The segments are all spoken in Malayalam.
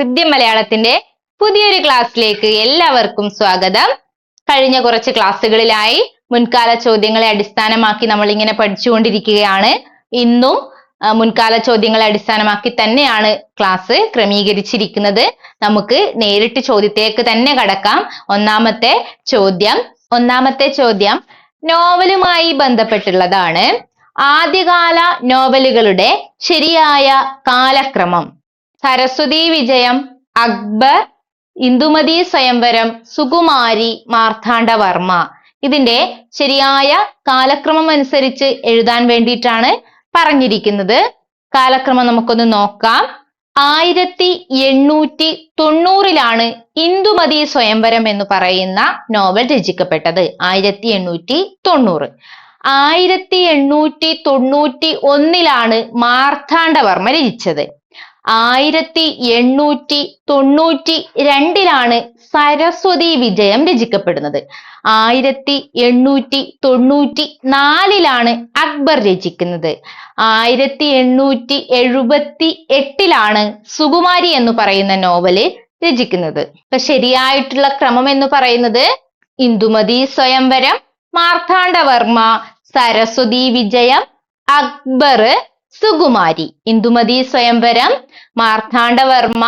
ഹൃദ്യ മലയാളത്തിന്റെ പുതിയൊരു ക്ലാസ്സിലേക്ക് എല്ലാവർക്കും സ്വാഗതം. കഴിഞ്ഞ കുറച്ച് ക്ലാസ്സുകളിലായി മുൻകാല ചോദ്യങ്ങളെ അടിസ്ഥാനമാക്കി നമ്മൾ ഇങ്ങനെ പഠിച്ചുകൊണ്ടിരിക്കുകയാണ്. ഇന്നും മുൻകാല ചോദ്യങ്ങളെ അടിസ്ഥാനമാക്കി തന്നെയാണ് ക്ലാസ് ക്രമീകരിച്ചിരിക്കുന്നത്. നമുക്ക് നേരിട്ട് ചോദ്യത്തേക്ക് തന്നെ കടക്കാം. ഒന്നാമത്തെ ചോദ്യം ഒന്നാമത്തെ ചോദ്യം നോവലുമായി ബന്ധപ്പെട്ടുള്ളതാണ്. ആദ്യകാല നോവലുകളുടെ ശരിയായ കാലക്രമം. സരസ്വതി വിജയം അക്ബർ ഇന്ദുമതി സ്വയംവരം സുകുമാരി മാർത്താണ്ഡവർമ്മ ഇതിന്റെ ശരിയായ കാലക്രമം അനുസരിച്ച് എഴുതാൻ വേണ്ടിയിട്ടാണ് പറഞ്ഞിരിക്കുന്നത്. കാലക്രമം നമുക്കൊന്ന് നോക്കാം. ആയിരത്തി എണ്ണൂറ്റി തൊണ്ണൂറിലാണ് ഇന്ദുമതി സ്വയംവരം എന്ന് പറയുന്ന നോവൽ രചിക്കപ്പെട്ടത്. ആയിരത്തി എണ്ണൂറ്റി തൊണ്ണൂറ്. ആയിരത്തി എണ്ണൂറ്റി തൊണ്ണൂറ്റി ഒന്നിലാണ് മാർത്താണ്ഡവർമ്മ രചിച്ചത്. ആയിരത്തി എണ്ണൂറ്റി തൊണ്ണൂറ്റി രണ്ടിലാണ് സരസ്വതി വിജയം രചിക്കപ്പെടുന്നത്. ആയിരത്തി എണ്ണൂറ്റി തൊണ്ണൂറ്റി നാലിലാണ് അക്ബർ രചിക്കുന്നത്. ആയിരത്തി എണ്ണൂറ്റി എഴുപത്തി എട്ടിലാണ് സുകുമാരി എന്ന് പറയുന്ന നോവൽ രചിക്കുന്നത്. ഇപ്പൊ ശരിയായിട്ടുള്ള ക്രമം എന്ന് പറയുന്നത് ഇന്ദുമതി സ്വയംവരം മാർത്താണ്ഡവർമ്മ സരസ്വതി വിജയം അക്ബർ സുകുമാരി. ഇന്ദുമതി സ്വയംവരം മാർത്താണ്ഡവർമ്മ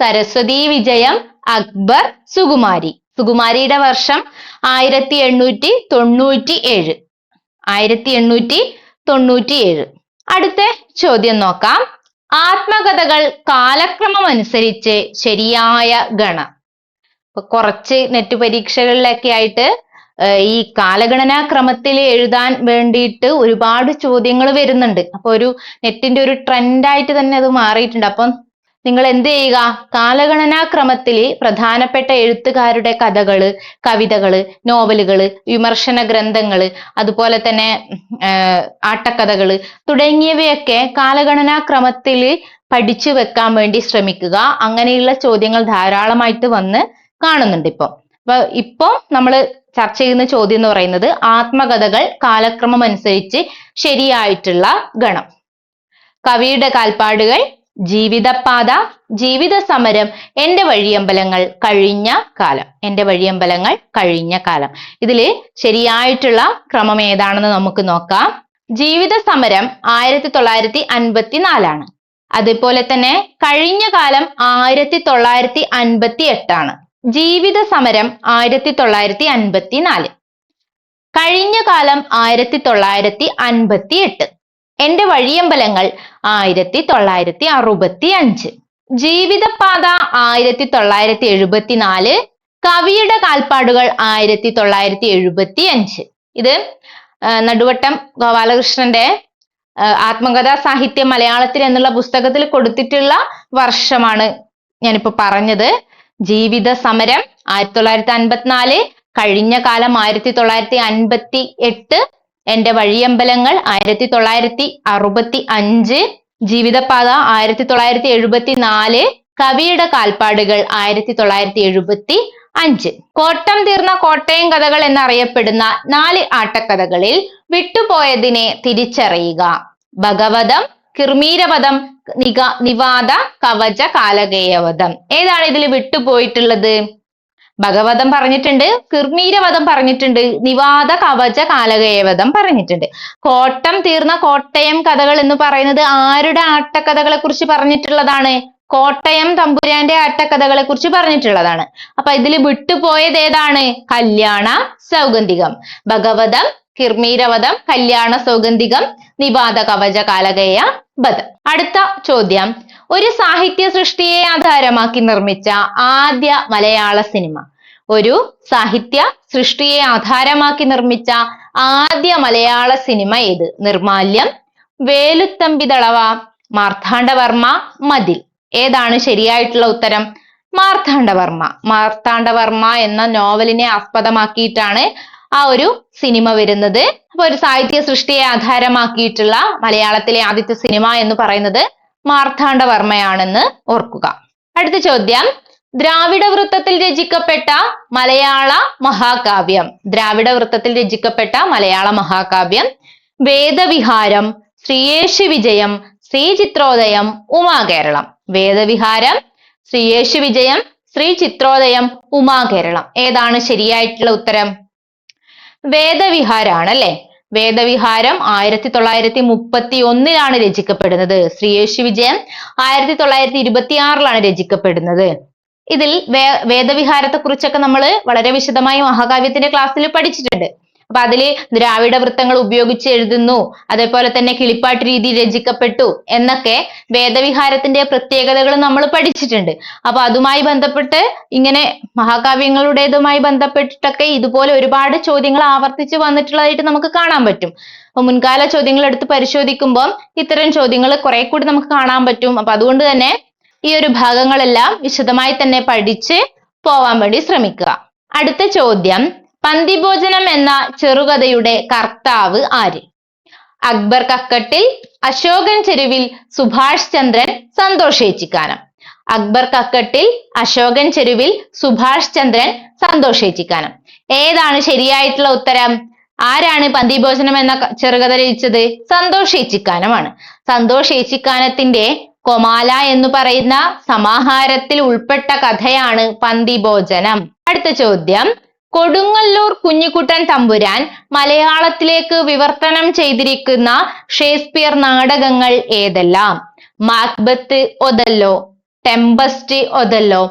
സരസ്വതി വിജയം അക്ബർ സുകുമാരി. സുകുമാരിയുടെ വർഷം ആയിരത്തി എണ്ണൂറ്റി തൊണ്ണൂറ്റി ഏഴ് ആയിരത്തി എണ്ണൂറ്റി തൊണ്ണൂറ്റി ഏഴ് അടുത്ത ചോദ്യം നോക്കാം. ആത്മകഥകൾ കാലക്രമം അനുസരിച്ച് ശരിയായ ഗണ. കുറച്ച് നെറ്റ് പരീക്ഷകളിലൊക്കെ ആയിട്ട് ഈ കാലഗണനാ ക്രമത്തിൽ എഴുതാൻ വേണ്ടിയിട്ട് ഒരുപാട് ചോദ്യങ്ങൾ വരുന്നുണ്ട്. അപ്പൊ ഒരു നെറ്റിന്റെ ഒരു ട്രെൻഡായിട്ട് തന്നെ അത് മാറിയിട്ടുണ്ട്. അപ്പം നിങ്ങൾ എന്ത് ചെയ്യുക? കാലഗണനാ ക്രമത്തിൽ പ്രധാനപ്പെട്ട എഴുത്തുകാരുടെ കഥകൾ കവിതകൾ നോവലുകൾ വിമർശന ഗ്രന്ഥങ്ങൾ അതുപോലെ തന്നെ ആട്ടക്കഥകൾ തുടങ്ങിയവയൊക്കെ കാലഗണനാ ക്രമത്തിൽ പഠിച്ചു വെക്കാൻ വേണ്ടി ശ്രമിക്കുക. അങ്ങനെയുള്ള ചോദ്യങ്ങൾ ധാരാളമായിട്ട് വന്ന് കാണുന്നുണ്ട് ഇപ്പൊ. അപ്പൊ ഇപ്പൊ നമ്മൾ ചർച്ച ചെയ്യുന്ന ചോദ്യം എന്ന് പറയുന്നത് ആത്മകഥകൾ കാലക്രമം അനുസരിച്ച് ശരിയായിട്ടുള്ള ഗണം. കവിയുടെ കാൽപ്പാടുകൾ ജീവിതപാത ജീവിത സമരം എന്റെ വഴിയമ്പലങ്ങൾ കഴിഞ്ഞ കാലം എന്റെ വഴിയമ്പലങ്ങൾ കഴിഞ്ഞ കാലം. ഇതിൽ ശരിയായിട്ടുള്ള ക്രമം ഏതാണെന്ന് നമുക്ക് നോക്കാം. ജീവിത സമരം ആയിരത്തി തൊള്ളായിരത്തി അൻപത്തി നാലാണ് അതുപോലെ തന്നെ കഴിഞ്ഞ കാലം ആയിരത്തി തൊള്ളായിരത്തി അൻപത്തി എട്ടാണ് ജീവിത സമരം ആയിരത്തി തൊള്ളായിരത്തി അൻപത്തി നാല് കഴിഞ്ഞ കാലം ആയിരത്തി തൊള്ളായിരത്തി അൻപത്തി എട്ട് എന്റെ വഴിയമ്പലങ്ങൾ ആയിരത്തി തൊള്ളായിരത്തി അറുപത്തി അഞ്ച് ജീവിതപാത ആയിരത്തി തൊള്ളായിരത്തി എഴുപത്തി നാല് കവിയുടെ കാൽപ്പാടുകൾ ആയിരത്തി തൊള്ളായിരത്തി എഴുപത്തി അഞ്ച് ഇത് നടുവട്ടം ഗോപാലകൃഷ്ണന്റെ ആത്മകഥാ സാഹിത്യം മലയാളത്തിൽ എന്നുള്ള പുസ്തകത്തിൽ കൊടുത്തിട്ടുള്ള വർഷമാണ് ഞാനിപ്പോ പറഞ്ഞത്. ജീവിത സമരം ആയിരത്തി തൊള്ളായിരത്തി അൻപത്തിനാല് കഴിഞ്ഞ കാലം ആയിരത്തി തൊള്ളായിരത്തി അൻപത്തി എട്ട് എന്റെ വഴിയമ്പലങ്ങൾ ആയിരത്തി തൊള്ളായിരത്തി അറുപത്തി അഞ്ച് ജീവിതപാത ആയിരത്തി തൊള്ളായിരത്തി എഴുപത്തി നാല് കവിയുടെ കാൽപ്പാടുകൾ ആയിരത്തി തൊള്ളായിരത്തി എഴുപത്തി അഞ്ച് കോട്ടം തീർന്ന കോട്ടയം കഥകൾ എന്നറിയപ്പെടുന്ന നാല് ആട്ടക്കഥകളിൽ വിട്ടുപോയതിനെ തിരിച്ചറിയുക. ഭഗവതം കിർമീരവധം നിക നിവാദ കവച കാലകേയവധം. ഏതാണ് ഇതിൽ വിട്ടുപോയിട്ടുള്ളത്? ഭഗവതം പറഞ്ഞിട്ടുണ്ട് കിർമീരവധം പറഞ്ഞിട്ടുണ്ട് നിവാദ കവച കാലകേയവധം പറഞ്ഞിട്ടുണ്ട്. കോട്ടം തീർന്ന കോട്ടയം കഥകൾ എന്ന് പറയുന്നത് ആരുടെ ആട്ടക്കഥകളെ കുറിച്ച് പറഞ്ഞിട്ടുള്ളതാണ്? കോട്ടയം തമ്പുരാന്റെ ആട്ടക്കഥകളെ കുറിച്ച് പറഞ്ഞിട്ടുള്ളതാണ്. അപ്പൊ ഇതിൽ വിട്ടുപോയത് ഏതാണ്? കല്യാണ സൗഗന്ധികം. ഭഗവതം കിർമീരവധം കല്യാണ സൗഗന്ധികം നിപാത കവച കാലകേയ വധം. അടുത്ത ചോദ്യം. ഒരു സാഹിത്യ സൃഷ്ടിയെ ആധാരമാക്കി നിർമ്മിച്ച ആദ്യ മലയാള സിനിമ. ഒരു സാഹിത്യ സൃഷ്ടിയെ ആധാരമാക്കി നിർമ്മിച്ച ആദ്യ മലയാള സിനിമ ഏത്? നിർമാല്യം വേലുത്തമ്പി ദളവ മാർത്താണ്ഡവർമ്മ മതിൽ. ഏതാണ് ശരിയായിട്ടുള്ള ഉത്തരം? മാർത്താണ്ഡവർമ്മ. മാർത്താണ്ഡവർമ്മ എന്ന നോവലിനെ ആസ്പദമാക്കിയിട്ടാണ് ആ ഒരു സിനിമ വരുന്നത്. അപ്പൊ ഒരു സാഹിത്യ സൃഷ്ടിയെ ആധാരമാക്കിയിട്ടുള്ള മലയാളത്തിലെ ആദ്യത്തെ സിനിമ എന്ന് പറയുന്നത് മാർത്താണ്ഡവർമ്മയാണെന്ന് ഓർക്കുക. അടുത്ത ചോദ്യം. ദ്രാവിഡ വൃത്തത്തിൽ രചിക്കപ്പെട്ട മലയാള മഹാകാവ്യം. ദ്രാവിഡ വൃത്തത്തിൽ രചിക്കപ്പെട്ട മലയാള മഹാകാവ്യം. വേദവിഹാരം ശ്രീയേശു വിജയം ശ്രീചിത്രോദയം ഉമാകേരളം. വേദവിഹാരം ശ്രീയേശു വിജയം ശ്രീ ചിത്രോദയം ഉമാകേരളം. ഏതാണ് ശരിയായിട്ടുള്ള ഉത്തരം? വേദവിഹാരാണ് അല്ലെ വേദവിഹാരം ആയിരത്തി തൊള്ളായിരത്തി മുപ്പത്തി ഒന്നിലാണ് രചിക്കപ്പെടുന്നത്. ശ്രീയേശു വിജയം ആയിരത്തി തൊള്ളായിരത്തി ഇരുപത്തി ആറിലാണ് രചിക്കപ്പെടുന്നത്. ഇതിൽ വേ വേദവിഹാരത്തെ കുറിച്ചൊക്കെ നമ്മൾ വളരെ വിശദമായി മഹാകാവ്യത്തിന്റെ ക്ലാസ്സിൽ പഠിച്ചിട്ടുണ്ട്. അപ്പൊ അതിൽ ദ്രാവിഡ വൃത്തങ്ങൾ ഉപയോഗിച്ച് എഴുതുന്നു. അതേപോലെ തന്നെ കിളിപ്പാട്ട് രീതി രചിക്കപ്പെട്ടു എന്നൊക്കെ വേദവിഹാരത്തിന്റെ പ്രത്യേകതകൾ നമ്മൾ പഠിച്ചിട്ടുണ്ട്. അപ്പൊ അതുമായി ബന്ധപ്പെട്ട് ഇങ്ങനെ മഹാകാവ്യങ്ങളുടേതുമായി ബന്ധപ്പെട്ടിട്ടൊക്കെ ഇതുപോലെ ഒരുപാട് ചോദ്യങ്ങൾ ആവർത്തിച്ച് വന്നിട്ടുള്ളതായിട്ട് നമുക്ക് കാണാൻ പറ്റും. അപ്പൊ മുൻകാല ചോദ്യങ്ങൾ എടുത്ത് പരിശോധിക്കുമ്പോൾ ഇത്തരം ചോദ്യങ്ങൾ കുറെ കൂടി നമുക്ക് കാണാൻ പറ്റും. അപ്പൊ അതുകൊണ്ട് തന്നെ ഈ ഒരു ഭാഗങ്ങളെല്ലാം വിശദമായി തന്നെ പഠിച്ച് പോവാൻ വേണ്ടി ശ്രമിക്കുക. അടുത്ത ചോദ്യം. പന്തിഭോജനം എന്ന ചെറുകഥയുടെ കർത്താവ് ആര്? അക്ബർ കക്കട്ടിൽ അശോകൻ ചെരുവിൽ സുഭാഷ് ചന്ദ്രൻ സന്തോഷ് ഏച്ചിക്കാനം. അക്ബർ കക്കട്ടിൽ അശോകൻ ചെരുവിൽ സുഭാഷ് ചന്ദ്രൻ സന്തോഷ് ഏച്ചിക്കാനം. ഏതാണ് ശരിയായിട്ടുള്ള ഉത്തരം? ആരാണ് പന്തിഭോജനം എന്ന ചെറുകഥ രചിച്ചത്? സന്തോഷ് ഏച്ചിക്കാനമാണ്. സന്തോഷ് ഏച്ചിക്കാനത്തിന്റെ കൊമാല എന്ന് പറയുന്ന സമാഹാരത്തിൽ ഉൾപ്പെട്ട കഥയാണ് പന്തിഭോജനം. അടുത്ത ചോദ്യം. കൊടുങ്ങല്ലൂർ കുഞ്ഞിക്കുട്ടൻ തമ്പുരാൻ മലയാളത്തിലേക്ക് വിവർത്തനം ചെയ്തിരിക്കുന്ന ഷേക്സ്പിയർ നാടകങ്ങൾ ഏതെല്ലാം? Macbeth Othello Tempest Othello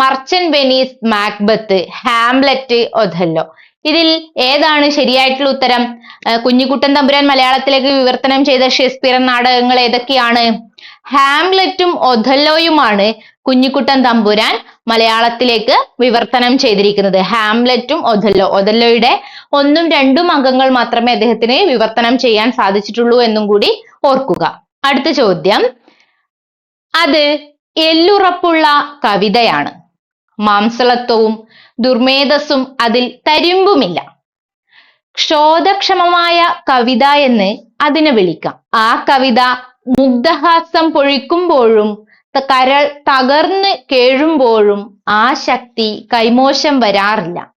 Merchant Venice Macbeth Hamlet Othello. ഇതിൽ ഏതാണ് ശരിയായിട്ടുള്ള ഉത്തരം? കുഞ്ഞിക്കുട്ടൻ തമ്പുരാൻ മലയാളത്തിലേക്ക് വിവർത്തനം ചെയ്ത ഷേക്സ്പിയർ നാടകങ്ങൾ ഏതൊക്കെയാണ്? ഹാംലെറ്റും ഒഥല്ലോയുമാണ് കുഞ്ഞിക്കുട്ടൻ തമ്പുരാൻ മലയാളത്തിലേക്ക് വിവർത്തനം ചെയ്തിരിക്കുന്നത്. ഹാംലെറ്റും ഒഥല്ലോ ഒഥല്ലോയുടെ ഒന്നും രണ്ടും അംഗങ്ങൾ മാത്രമേ അദ്ദേഹത്തിന് വിവർത്തനം ചെയ്യാൻ സാധിച്ചിട്ടുള്ളൂ എന്നും കൂടി ഓർക്കുക. അടുത്ത ചോദ്യം. അത് എല്ലുറപ്പുള്ള കവിതയാണ്. മാംസളത്വവും ദുർമേധസ്സും അതിൽ തരിമ്പുമില്ല. ക്ഷോധക്ഷമമായ കവിത എന്ന് അതിനെ വിളിക്കാം. ആ കവിത മുഗ്ധഹാസം പൊഴിക്കുമ്പോഴും കരൾ തകർന്ന് കേഴുമ്പോഴും ആ ശക്തി കൈമോശം വരാറില്ല.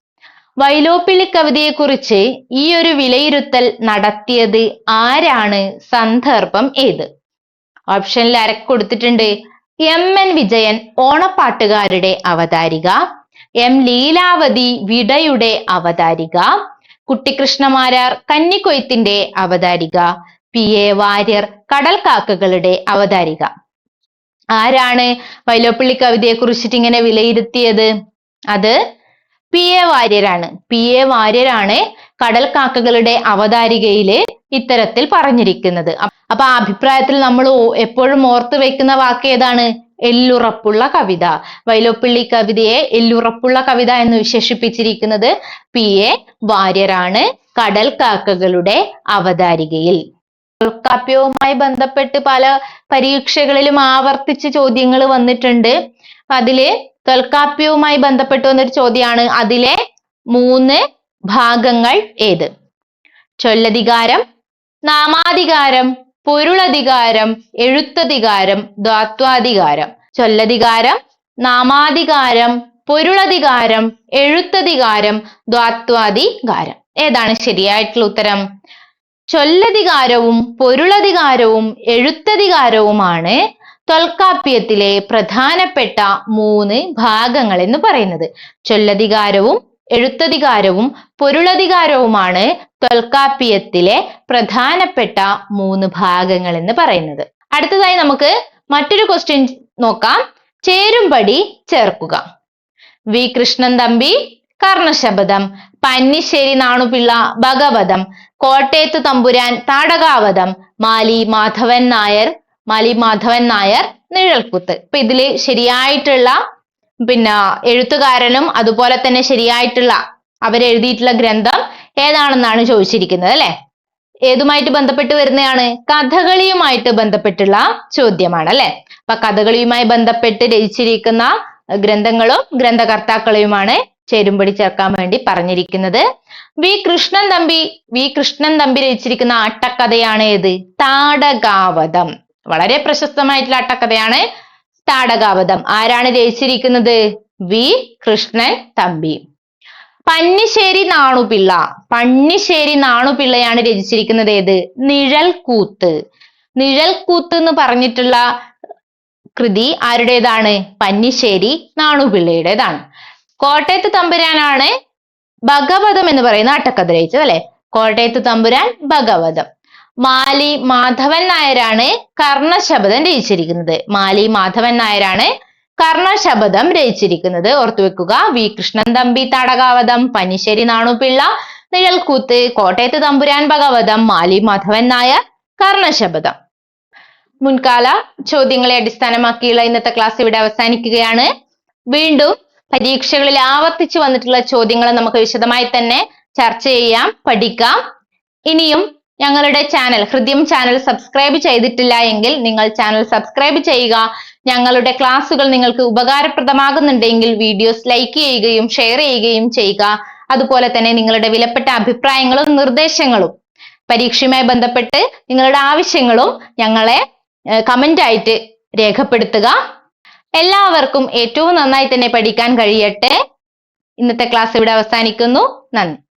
വൈലോപ്പിള്ളി കവിതയെക്കുറിച്ച് ഈ ഒരു വിലയിരുത്തൽ നടത്തിയത് ആരാണ്? സന്ദർഭം ഏത്? ഓപ്ഷനിൽ അരക്ക് കൊടുത്തിട്ടുണ്ട്. എം. എൻ. വിജയൻ ഓണപ്പാട്ടുകാരുടെ അവതാരിക. എം ലീലാവതി വിടയുടെ അവതാരിക. കുട്ടിക്കൃഷ്ണമാരാർ കന്നിക്കൊയ്ത്തിന്റെ അവതാരിക. പി എ വാര്യർ കടൽക്കാക്കകളുടെ അവതാരിക. ആരാണ് വൈലോപ്പള്ളി കവിതയെ കുറിച്ചിട്ട് ഇങ്ങനെ വിലയിരുത്തിയത്? അത് പി എ വാര്യരാണ്. പി എ വാര്യരാണ് കടൽ കാക്കകളുടെ അവതാരികയിൽ ഇത്തരത്തിൽ പറഞ്ഞിരിക്കുന്നത്. അപ്പൊ ആ അഭിപ്രായത്തിൽ നമ്മൾ എപ്പോഴും ഓർത്ത് വെക്കുന്ന വാക്ക് ഏതാണ്? എല്ലുറപ്പുള്ള കവിത. വൈലോപ്പിള്ളി കവിതയെ എല്ലുറപ്പുള്ള കവിത എന്ന് വിശേഷിപ്പിച്ചിരിക്കുന്നത് പി. എ. വാര്യരാണ് കടൽ കാക്കകളുടെ അവതാരികയിൽ. തൊൽക്കാപ്യവുമായി ബന്ധപ്പെട്ട് പല പരീക്ഷകളിലും ആവർത്തിച്ച് ചോദ്യങ്ങൾ വന്നിട്ടുണ്ട്. അതിൽ തൽക്കാപ്യവുമായി ബന്ധപ്പെട്ട് വന്നൊരു ചോദ്യമാണ്. അതിലെ മൂന്ന് ഭാഗങ്ങൾ ഏത്? ചൊല്ലധികാരം നാമാധികാരം പൊരുളധികാരം എഴുത്തധികാരം ദ്വാത്വാധികാരം. ചൊല്ലധികാരം നാമാധികാരം പൊരുളധികാരം എഴുത്തധികാരം ദ്വാത്വാധികാരം. ഏതാണ് ശരിയായിട്ടുള്ള ഉത്തരം? ചൊല്ലധികാരവും പൊരുളധികാരവും എഴുത്തധികാരവുമാണ് തൊൽക്കാപ്യത്തിലെ പ്രധാനപ്പെട്ട മൂന്ന് ഭാഗങ്ങൾ എന്ന് പറയുന്നത്. ചൊല്ലധികാരവും എഴുത്തധികാരവും പൊരുളധികാരവുമാണ് തൊൽക്കാപ്യത്തിലെ പ്രധാനപ്പെട്ട മൂന്ന് ഭാഗങ്ങൾ എന്ന് പറയുന്നത്. അടുത്തതായി നമുക്ക് മറ്റൊരു ക്വസ്റ്റ്യൻ നോക്കാം. ചേരുംപടി ചേർക്കുക. വി. കൃഷ്ണൻ തമ്പി കർണശബദം പന്നിശ്ശേരി നാണുപിള്ള ഭഗവതം. കോട്ടയത്ത് തമ്പുരാൻ താടകാവതം. മാലി മാധവൻ നായർ മാലി മാധവൻ നായർ നിഴൽക്കുത്ത്. ഇപ്പൊ ഇതിൽ ശരിയായിട്ടുള്ള പിന്നെ എഴുത്തുകാരനും അതുപോലെ തന്നെ ശരിയായിട്ടുള്ള അവരെഴുതിയിട്ടുള്ള ഗ്രന്ഥം ഏതാണെന്നാണ് ചോദിച്ചിരിക്കുന്നത് അല്ലെ? ഏതുമായിട്ട് ബന്ധപ്പെട്ട് വരുന്നതാണ്? കഥകളിയുമായിട്ട് ബന്ധപ്പെട്ടുള്ള ചോദ്യമാണ് അല്ലെ? അപ്പൊ കഥകളിയുമായി ബന്ധപ്പെട്ട് രചിച്ചിരിക്കുന്ന ഗ്രന്ഥങ്ങളും ഗ്രന്ഥകർത്താക്കളെയുമാണ് ചേരുംപടി ചേർക്കാൻ വേണ്ടി പറഞ്ഞിരിക്കുന്നത്. വി കൃഷ്ണൻ തമ്പി വി കൃഷ്ണൻ തമ്പി രചിച്ചിരിക്കുന്ന അട്ടക്കഥയാണ് ഏത്? താടകാവതം വളരെ പ്രശസ്തമായിട്ടുള്ള അട്ടക്കഥയാണ് താടകാവതം ആരാണ് രചിച്ചിരിക്കുന്നത്? വി കൃഷ്ണൻ തമ്പി. പന്നിശ്ശേരി നാണുപിള്ള. പന്നിശ്ശേരി നാണുപിള്ളയാണ് രചിച്ചിരിക്കുന്നത് ഏത്? നിഴൽക്കൂത്ത് നിഴൽക്കൂത്ത് എന്ന് പറഞ്ഞിട്ടുള്ള കൃതി ആരുടേതാണ്? പന്നിശ്ശേരി നാണുപിള്ളയുടേതാണ്. കോട്ടയത്ത് തമ്പുരാനാണ് ഭഗവതം എന്ന് പറയുന്ന അട്ടക്കഥ രചിച്ചത് അല്ലെ? കോട്ടയത്ത് തമ്പുരാൻ ഭഗവതം. മാലി മാധവൻ നായരാണ് കർണശബദം രചിച്ചിരിക്കുന്നത്. മാലി മാധവൻ നായരാണ് കർണശബദം രചിച്ചിരിക്കുന്നത്. ഓർത്തുവെക്കുക വി. കൃഷ്ണൻ തമ്പി തടകാവതം പന്നിശ്ശേരി നാണുപിള്ള നിഴൽക്കൂത്ത് കോട്ടയത്ത് തമ്പുരാൻ ഭഗവതം മാലി മാധവൻ നായർ കർണശബദം മുൻകാല ചോദ്യങ്ങളെ അടിസ്ഥാനമാക്കിയുള്ള ഇന്നത്തെ ക്ലാസ് ഇവിടെ അവസാനിക്കുകയാണ്. വീണ്ടും പരീക്ഷകളിൽ ആവർത്തിച്ചു വന്നിട്ടുള്ള ചോദ്യങ്ങൾ നമുക്ക് വിശദമായി തന്നെ ചർച്ച ചെയ്യാം പഠിക്കാം. ഇനിയും ഞങ്ങളുടെ ചാനൽ ഹൃദ്യം ചാനൽ സബ്സ്ക്രൈബ് ചെയ്തിട്ടില്ല എങ്കിൽ നിങ്ങൾ ചാനൽ സബ്സ്ക്രൈബ് ചെയ്യുക. ഞങ്ങളുടെ ക്ലാസ്സുകൾ നിങ്ങൾക്ക് ഉപകാരപ്രദമാകുന്നുണ്ടെങ്കിൽ വീഡിയോസ് ലൈക്ക് ചെയ്യുകയും ഷെയർ ചെയ്യുകയും ചെയ്യുക. അതുപോലെ തന്നെ നിങ്ങളുടെ വിലപ്പെട്ട അഭിപ്രായങ്ങളും നിർദ്ദേശങ്ങളും പരീക്ഷയുമായി ബന്ധപ്പെട്ട് നിങ്ങളുടെ ആവശ്യങ്ങളും ഞങ്ങളെ കമന്റ് ആയിട്ട് രേഖപ്പെടുത്തുക. എല്ലാവർക്കും ഏറ്റവും നന്നായി തന്നെ പഠിക്കാൻ കഴിയട്ടെ. ഇന്നത്തെ ക്ലാസ് ഇവിടെ അവസാനിക്കുന്നു. നന്ദി.